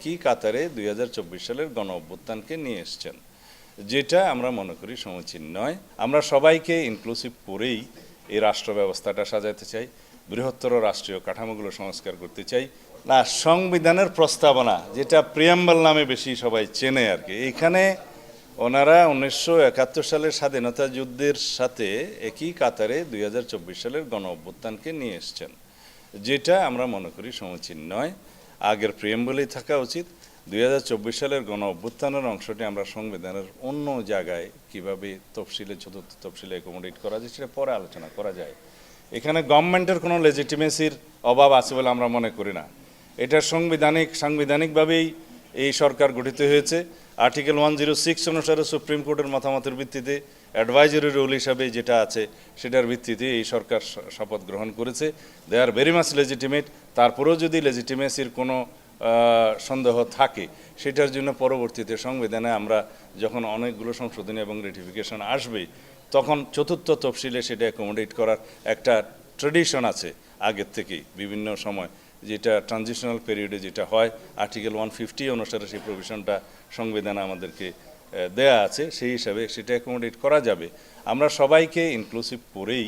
একই কাতারে দুই হাজার চব্বিশ সালের গণ অভ্যুত্থানকে নিয়ে এসছেন? যেটা আমরা মনে করি সমীচীন নয়। আমরা সবাইকে ইনক্লুসিভ করেই এই রাষ্ট্র ব্যবস্থাটা সাজাতে চাই, বৃহত্তর রাষ্ট্রীয় কাঠামোগুলো সংস্কার করতে চাই। না সংবিধানের প্রস্তাবনা, যেটা প্রিয়াম্বল নামে বেশি সবাই চেনে আর কি। এখানে ওনারা উনিশশো একাত্তর সালের স্বাধীনতা যুদ্ধের সাথে একই কাতারে দুই হাজার চব্বিশ সালের গণ অভ্যুত্থানকে নিয়ে এসছেন। যেটা আমরা মনে করি সমীচীন নয়। আগের প্রিয়াম্বলেই থাকা উচিত। দুই হাজার চব্বিশ সালের গণ অভ্যুত্থানের অংশটি আমরা সংবিধানের অন্য জায়গায় কীভাবে তফসিলে, চতুর্থ তফসিলে অ্যাকোমোডেট করা যায় সেটা পরে আলোচনা করা যায়। এখানে গভর্নমেন্টের কোনো লেজিটিমেসির অভাব আছে বলে আমরা মনে করি না। এটা সাংবিধানিক, সাংবিধানিকভাবেই এই সরকার গঠিত হয়েছে। আর্টিকেল ওয়ান জিরো সিক্স অনুসারে সুপ্রিম কোর্টের মতামতের ভিত্তিতে অ্যাডভাইজারি রুল হিসাবে যেটা আছে, সেটার ভিত্তিতে এই সরকার শপথ গ্রহণ করেছে। They are very much legitimate তারপরেও যদি লেজিটিমেসির কোনো সন্দেহ থাকে, সেটার জন্য পরবর্তীতে সংবিধানে আমরা যখন অনেকগুলো সংশোধনী এবং রেটিফিকেশন আসবে, তখন চতুর্থ তফসিলে সেটা অ্যাকোমোডেট করার একটা ট্রেডিশন আছে আগের থেকেই, বিভিন্ন সময়। যেটা ট্রানজিশনাল পিরিয়ডে যেটা হয় আর্টিকেল ওয়ান ফিফটি অনুসারে সেই প্রভিশনটা সংবিধানে আমাদেরকে দেয়া আছে, সেই হিসাবে সেটা অ্যাকোমোডেট করা যাবে। আমরা সবাইকে ইনক্লুসিভ করেই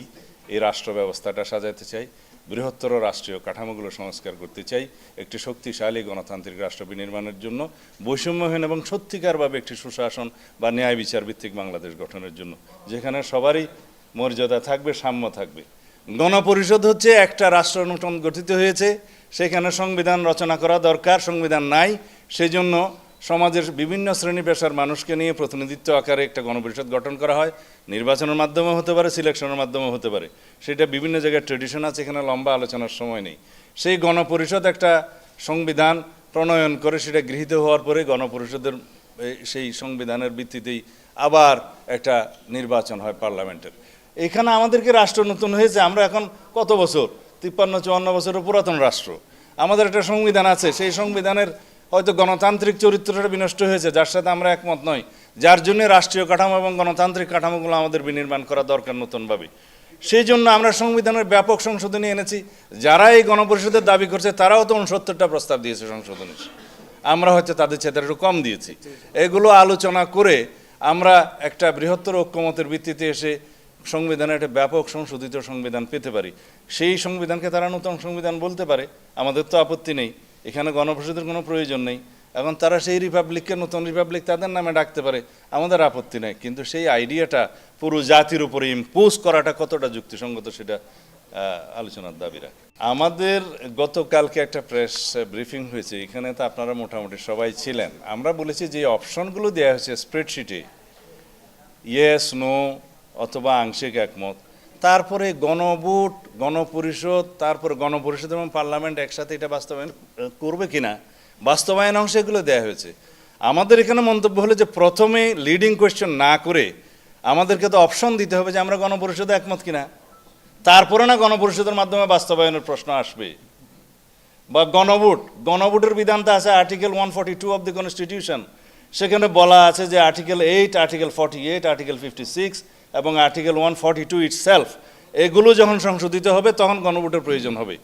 এই রাষ্ট্র ব্যবস্থাটা সাজাতে চাই, বৃহত্তর রাষ্ট্রীয় কাঠামোগুলো সংস্কার করতে চাই, একটি শক্তিশালী গণতান্ত্রিক রাষ্ট্র বিনির্মাণের জন্য, বৈষম্যহীন এবং সত্যিকারভাবে একটি সুশাসন বা ন্যায় বিচার ভিত্তিক বাংলাদেশ গঠনের জন্য, যেখানে সবারই মর্যাদা থাকবে, সাম্য থাকবে। গণপরিষদ হচ্ছে একটা রাষ্ট্র অনুষ্ঠান গঠিত হয়েছে, সেখানে সংবিধান রচনা করা দরকার, সংবিধান নাই, সেজন্য সমাজের বিভিন্ন শ্রেণি পেশার মানুষকে নিয়ে প্রতিনিধিত্ব আকারে একটা গণপরিষদ গঠন করা হয়। নির্বাচনের মাধ্যমে হতে পারে, সিলেকশনের মাধ্যমে হতে পারে। সেটা বিভিন্ন জায়গায় ট্রেডিশন আছে, এখানে লম্বা আলোচনার সময় নেই। সেই গণপরিষদ একটা সংবিধান প্রণয়ন করে, সেটা গৃহীত হওয়ার পরে গণপরিষদের সেই সংবিধানের ভিত্তিতেই আবার একটা নির্বাচন হয় পার্লামেন্টের। এখানে আমাদেরকে রাষ্ট্র নতুন হয়েছে, আমরা এখন কত বছর? তিপ্পান্ন, চুয়ান্ন বছরের পুরাতন রাষ্ট্র। আমাদের একটা সংবিধান আছে, সেই সংবিধানের হয়তো গণতান্ত্রিক চরিত্রটা বিনষ্ট হয়েছে, যার সাথে আমরা একমত নই। যার জন্য রাষ্ট্রীয় কাঠামো এবং গণতান্ত্রিক কাঠামোগুলো আমাদের বিনির্মাণ করা দরকার নতুনভাবে। সেই জন্য আমরা সংবিধানের ব্যাপক সংশোধনী এনেছি। যারা এই গণপরিষদের দাবি করছে, তারাও তো উনসত্তরটা প্রস্তাব দিয়েছে সংশোধনী আমরা হয়তো তাদের চেয়ে একটু কম দিয়েছি। এগুলো আলোচনা করে আমরা একটা বৃহত্তর ঐক্যমতের ভিত্তিতে এসে সংবিধানে একটা ব্যাপক সংশোধিত সংবিধান পেতে পারি। সেই সংবিধানকে তারা নতুন সংবিধান বলতে পারে। আমাদের তো আপত্তি নেই। এখানে গণপরিষদের কোনো প্রয়োজন নেই। এখন তারা সেই রিপাবলিককে নতুন রিপাবলিক তাদের নামে ডাকতে পারে। আমাদের আপত্তি নেই। কিন্তু সেই আইডিয়াটা পুরো জাতির উপরে ইম্পোজ করাটা কতটা যুক্তিসঙ্গত সেটা আলোচনার দাবি রাখে। আমাদের গতকালকে একটা প্রেস ব্রিফিং হয়েছে। এখানে তো আপনারা মোটামুটি সবাই ছিলেন। আমরা বলেছি যে অপশনগুলো দেওয়া হয়েছে স্প্রেডশিটে ইয়েস নো অথবা আংশিক একমত। তারপরে গণভোট, গণপরিষদ, তারপর গণপরিষদ এবং পার্লামেন্ট একসাথে এটা বাস্তবায়ন করবে কিনা? বাস্তবায়ন অংশ এগুলো দেওয়া হয়েছে। আমাদের এখানে মন্তব্য হলো যে প্রথমে লিডিং কোয়েশ্চেন না করে আমাদেরকে তো অপশন দিতে হবে যে আমরা গণপরিষদে একমত কিনা। তারপরে না গণপরিষদের মাধ্যমে বাস্তবায়নের প্রশ্ন আসবে। বা গণভোট, গণভোটের বিধানটা আছে article one forty two of the constitution সেখানে বলা আছে যে article eight article forty eight article fifty six এবং article one forty two itself এগুলো যখন সংশোধিত হবে তখন গণভোটের প্রয়োজন হবে।